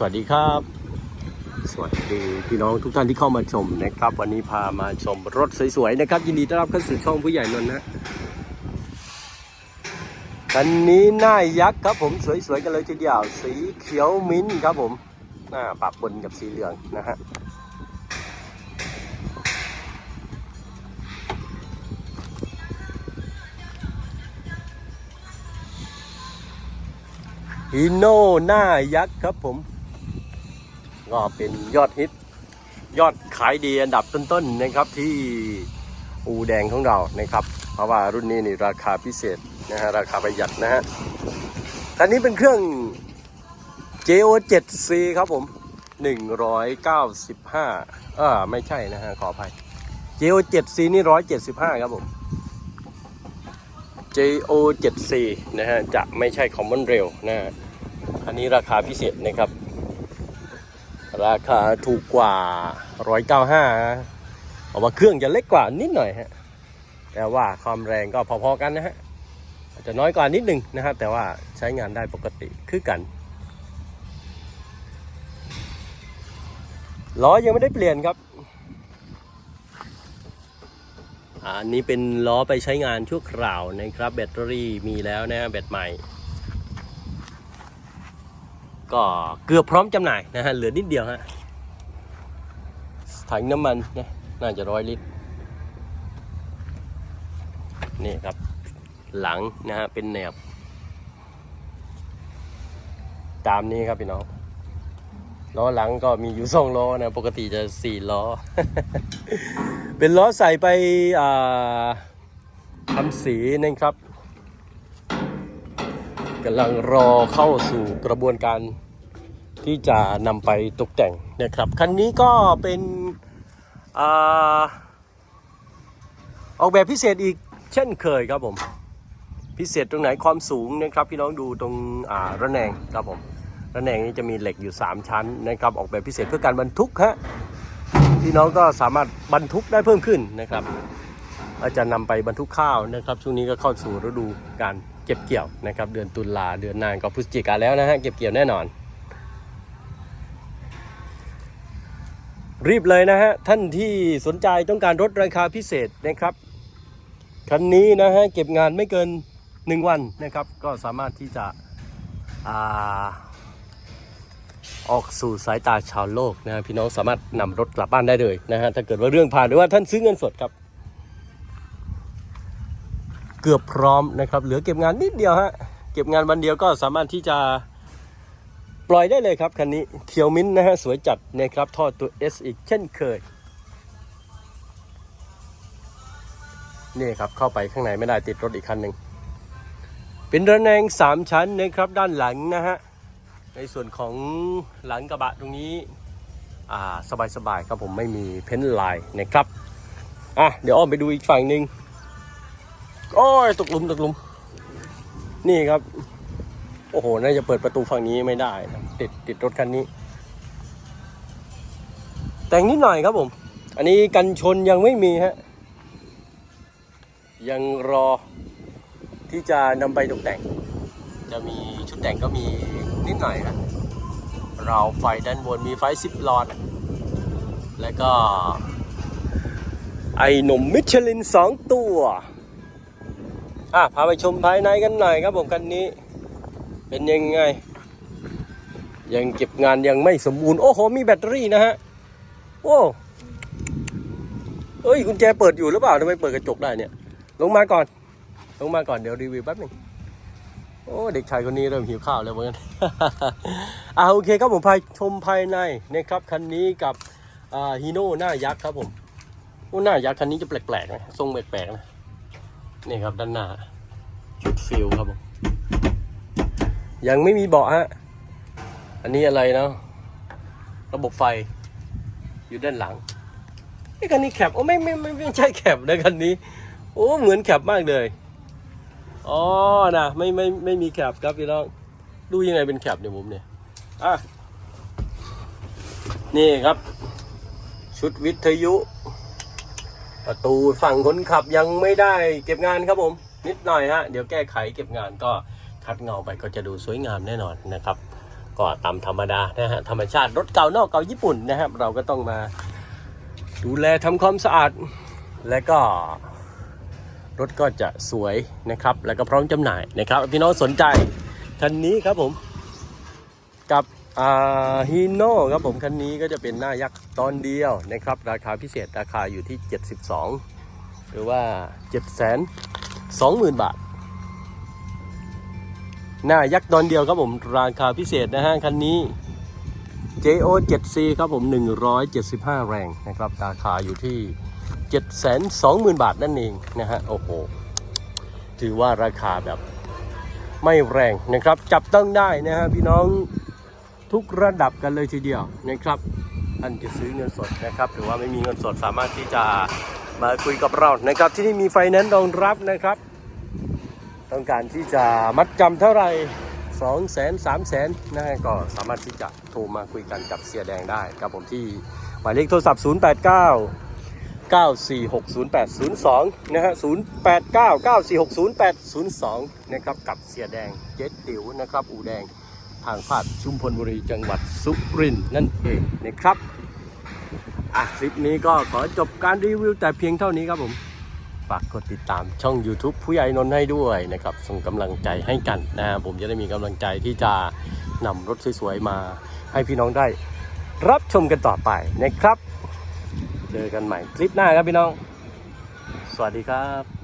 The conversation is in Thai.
สวัสดีครับ สวัสดีพี่น้องทุกท่านที่เข้ามาชมนะครับ วันนี้พามาชมรถสวยๆนะครับ ยินดีต้อนรับเข้าสู่ช่องผู้ใหญ่นนท์นะคันนี้หน้ายักษ์ครับผมสวยๆกันเลยทีเดียวสีเขียวมิ้นท์ครับผมหน้าปะปนกับสีเหลืองนะฮะฮีโน่หน้ายักษ์ครับผม ก็เป็นยอดฮิต ยอดขายดีอันดับต้นๆนะครับที่อูแดงของเรานะครับ เพราะว่ารุ่นนี้นี่ราคาพิเศษนะฮะราคาประหยัดนะฮะคันนี้เป็นเครื่อง JO 7C ครับผม 195เออไม่ใช่นะฮะขออภัย JO 7C นี่ 175 ครับผม JO 7C นะฮะจะไม่ใช่ Common Rail นะฮะอันนี้ราคาพิเศษนะครับ ราคาถูกกว่า 195นะออกมาเครื่องจะเล็กกว่านิดหน่อยฮะ แต่ว่าความแรงก็พอๆกันนะฮะ อาจจะน้อยกว่านิดหนึ่งนะครับ แต่ว่าใช้งานได้ปกติคือกัน ล้อยังไม่ได้เปลี่ยนครับ อันนี้เป็นล้อไปใช้งานชั่วคราวนะครับ แบตเตอรี่มีแล้วนะแบตใหม่ ก็เกือบพร้อมจำหน่ายนะฮะเหลือนิดเดียวฮะถังน้ำมันนะน่าจะร้อยลิตร นี่ครับ หลังนะฮะเป็นแนบ ตามนี้ครับพี่น้องล้อหลังก็มีอยู่สองล้อนะปกติจะสี่ล้อ เป็นล้อใส่ไปทำสีนะครับ กำลังรอเข้าสู่กระบวนการที่จะนำไปตกแต่งนะครับ คันนี้ก็เป็นอออกแบบพิเศษอีกเช่นเคยครับผม พิเศษตรงไหนความสูงนะครับ พี่น้องดูตรงระแนงครับผมระแนงนี้จะมีเหล็กอยู่ 3 ชั้นนะครับ ออกแบบพิเศษเพื่อการบรรทุกฮะพี่น้องก็สามารถบรรทุกได้เพิ่มขึ้นนะครับ อาจะนำไปบรรทุกข้าวนะครับ ช่วงนี้ก็เข้าสู่ฤดูการเก็บเกี่ยวนะครับ เดือนตุลาเดือนนานก็พฤศจิกาแล้วนะฮะเก็บเกี่ยวแน่นอน รีบเลยนะฮะท่านที่สนใจต้องการรถราคาพิเศษนะครับคันนี้นะฮะเก็บงานไม่เกิน 1 วันนะครับ ก็สามารถที่จะอออกสู่สายตาชาวโลกนะพี่น้องสามารถนำรถกลับบ้านได้เลยนะฮะถ้าเกิดว่าเรื่องผ่านหรือว่าท่านซื้อเงินสดครับ กือบพร้อมนะครับ เหลือเก็บงานนิดเดียวฮะ เก็บงานวันเดียวก็สามารถที่จะปล่อยได้เลยครับคันนี้เขียวมิ้นนะฮะสวยจัดนะครับท่อตัว S อีกเช่นเคยนี่ครับเข้าไปข้างในไม่ได้ติดรถอีกคันหนึ่งเป็นระแนง 3 ชั้นนะครับด้านหลังนะฮะในส่วนของหลังกระบะตรงนี้อ่าสบายๆครับผมไม่มีเพ้นท์ลายนะครับอะเดี๋ยวอ้อมไปดูอีกฝั่งหนึ่ง โอ้ยตกหลุมตกหลุม นี่ครับ โอ้โห น่าจะเปิดประตูฝั่งนี้ไม่ได้นะติดติดรถคันนี้ แต่งนิดหน่อยครับผม อันนี้กันชนยังไม่มีฮะ ยังรอที่จะนำไปตกแต่ง จะมีชุดแต่งก็มีนิดหน่อยครับราวไฟด้านบนมีไฟสิบหลอด แล้วก็ ไอหนุ่มมิชลินสองตัว อะพาไปชมภายในกันหน่อยครับผมคันนี้ เป็นยังไง ยังเก็บงานยังไม่สมบูรณ์ โอ้โห มีแบตเตอรี่นะฮะ โอ้เอ้ยกุญแจเปิดอยู่หรือเปล่าทำไมเปิดกระจกได้เนี่ย ลงมาก่อน ลงมาก่อนเดี๋ยวรีวิวแป๊บนึงโอ้เด็กชายคนนี้เริ่มหิวข้าวแล้วเหมือนกันอ่าโอเคครับผมพาชมภายในนะครับคันนี้กับฮีโน่หน้ายักษ์ครับผมโอ้หน้ายักษ์คันนี้จะแปลกๆนะทรงแปลกๆนะ นี่ครับด้านหน้า ชุดฟิลครับผมยังไม่มีเบาะฮะ อันนี้อะไรเนาะระบบไฟอยู่ด้านหลังไอ้คันนี้แคปโอ้ไม่ไม่ไม่ไม่ใช่แคปนะคันนี้ โอ้เหมือนแคปมากเลยอ๋อนะไม่ไม่ไม่มีแคปครับพี่น้องดูยังไงเป็นแคปเนี่ยผมเนี่ยอะนี่ครับ ชุดวิทยุ ประตูฝั่งคนขับยังไม่ได้เก็บงานครับผม นิดหน่อยฮะเดี๋ยวแก้ไขเก็บงานก็คัดเงาไปก็จะดูสวยงามแน่นอนนะครับ ก็ตามธรรมดานะฮะธรรมชาติรถเก่านอกเก่าญี่ปุ่นนะครับ เราก็ต้องมาดูแลทำความสะอาดและก็รถก็จะสวยนะครับ แล้วก็พร้อมจำหน่ายนะครับพี่น้องสนใจคันนี้ครับผม กับ ฮีโน่ครับผมคันนี้ก็จะเป็นหน้ายักษ์ตอนเดียวนะครับ ราคาพิเศษราคาอยู่ที่ 72 หรือว่า 720,000 บาท หน้ายักษ์ตอนเดียวครับผมราคาพิเศษนะฮะคันนี้ JO 7C ครับผม 175 แรงนะครับ ราคาอยู่ที่ 720,000 บาทนั่นเองนะฮะโอ้โห ถือว่าราคาแบบไม่แรงนะครับ จับต้องได้นะฮะพี่น้อง ทุกระดับกันเลยทีเดียวนะครับท่านจะซื้อเงินสดนะครับหรือว่าไม่มีเงินสดสามารถที่จะมาคุยกับเรานะครับ ที่นี่มีไฟแนนซ์รองรับนะครับ ต้องการที่จะมัดจำเท่าไหร่2 0 0 0 0 0 3 0 0 0 0นะฮะก็สามารถที่จะโทรมาคุยกันกับเสียแดงได้ครับผมที่หมายเลขโทรศัพท์ 089 9460802 นะฮะ 0899460802 นะครับ กับเสียแดงเจ็ดติ๋วนะครับ อูแดง ทางภาคชุมพลบุรีจังหวัดสุรินทร์นั่นเองนะครับอะคลิปนี้ก็ขอจบการรีวิวแต่เพียงเท่านี้ครับผมฝากกดติดตามช่อง YouTube ผู้ใหญ่นนท์ให้ด้วยนะครับส่งกำลังใจให้กันนะฮะผมจะได้มีกำลังใจที่จะนำรถสวยๆมาให้พี่น้องได้ รับชมกันต่อไปนะครับ เจอกันใหม่คลิปหน้าครับพี่น้อง สวัสดีครับ